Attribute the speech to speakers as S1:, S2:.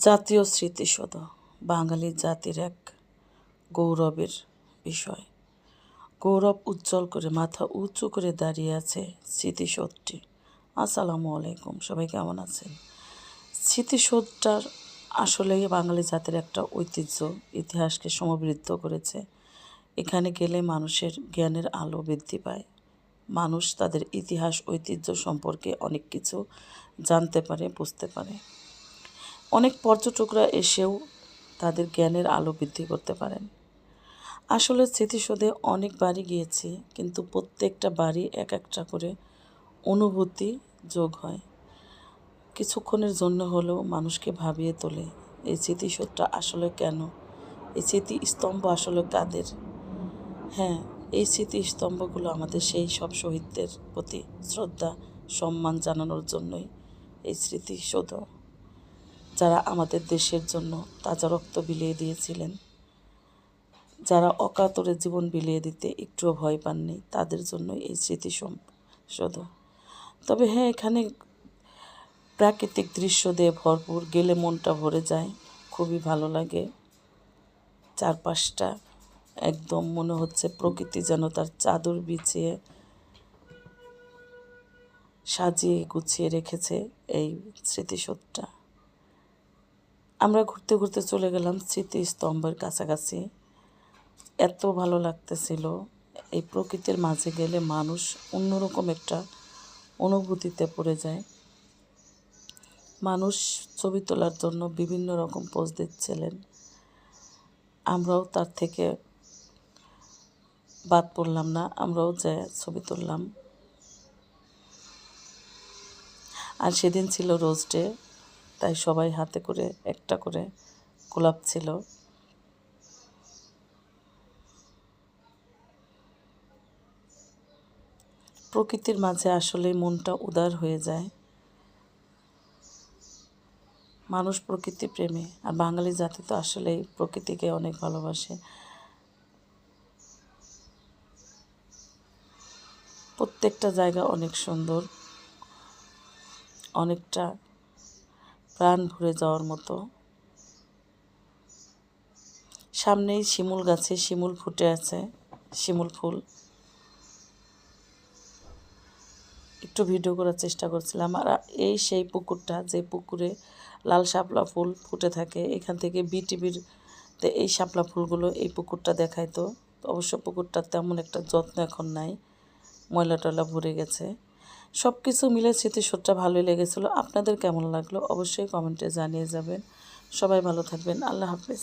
S1: জাতীয় স্মৃতিসৌধ, বাঙালি জাতির এক গৌরবের বিষয়। গৌরব উজ্জ্বল করে, মাথা উঁচু করে দাঁড়িয়ে আছে স্মৃতিসৌধটি। আসসালামু আলাইকুম, সবাই কেমন আছেন? স্মৃতিসৌধটার আসলেই বাঙালি জাতির একটা ঐতিহ্য, ইতিহাসকে সমৃদ্ধ করেছে। এখানে গেলে মানুষের জ্ঞানের আলো বৃদ্ধি পায়। মানুষ তাদের ইতিহাস, ঐতিহ্য সম্পর্কে অনেক কিছু জানতে পারে, বুঝতে পারে। অনেক পর্যটকরা এসেও তাদের জ্ঞানের আলো বৃদ্ধি করতে পারেন। আসলে স্মৃতিসৌধে অনেক বাড়ি গিয়েছি, কিন্তু প্রত্যেকটা বাড়ি এক একটা করে অনুভূতি যোগ হয়। কিছুক্ষণের জন্য হলেও মানুষকে ভাবিয়ে তোলে, এই স্মৃতিসৌধটা আসলে কেন? এই স্মৃতিস্তম্ভ আসলে কাদের? হ্যাঁ এই স্মৃতিস্তম্ভগুলো আমাদের সেই সব শহীদদের প্রতি শ্রদ্ধা, সম্মান জানানোর জন্যই এই স্মৃতিসৌধ। যারা আমাদের দেশের জন্য তাজা রক্ত বিলিয়ে দিয়েছিলেন, যারা অকাতরে জীবন বিলিয়ে দিতে একটুও ভয় পাননি, তাদের জন্যই এই স্মৃতিসৌধ। তবে হ্যাঁ এখানে প্রাকৃতিক দৃশ্য দিয়ে ভরপুর, গেলে মনটা ভরে যায়, খুবই ভালো লাগে। চারপাশটা একদম মনে হচ্ছে প্রকৃতি যেন তার চাদর বিছিয়ে সাজিয়ে গুছিয়ে রেখেছে এই স্মৃতিসৌধটা। আমরা ঘুরতে ঘুরতে চলে গেলাম স্মৃতিস্তম্ভের কাছাকাছি। এত ভালো লাগতেছিল। এই প্রকৃতির মাঝে গেলে মানুষ অন্যরকম একটা অনুভূতিতে পড়ে যায়। মানুষ ছবি তোলার জন্য বিভিন্ন রকম পোজ দিচ্ছিলেন। আমরাও তার থেকে বাদ পড়লাম না, আমরাও যে ছবি তুললাম। আর সেদিন ছিল রোজ ডে। তাই সবাই হাতে করে একটা করে গোলাপ ছিল। প্রকৃতির মাঝে আসলে মনটা উদার হয়ে যায়। মানুষ প্রকৃতি প্রেমী, আর বাঙালি জাতি তো আসলেই প্রকৃতিকে অনেক ভালোবাসে। প্রত্যেকটা জায়গা অনেক সুন্দর, অনেকটা প্রাণ ভরে যাওয়ার মতো। সামনেই শিমুল গাছে শিমুল ফুটে আছে, শিমুল ফুল। একটু ভিডিও করার চেষ্টা করছিলাম আর এই সেই পুকুরটা, যে পুকুরে লাল শাপলা ফুল ফুটে থাকে, এখান থেকে বিটিভির এই শাপলা ফুলগুলো এই পুকুরটা দেখাইতো অবশ্য পুকুরটা তেমন একটা যত্ন এখন নাই ময়লা টয়লা ভরে গেছে। সব কিছু মিলে স্মৃতিসৌধটা ভালোই লেগেছিলো। আপনাদের কেমন লাগল? অবশ্যই কমেন্টে জানিয়ে যাবেন। সবাই ভালো থাকবেন। আল্লাহ হাফেজ।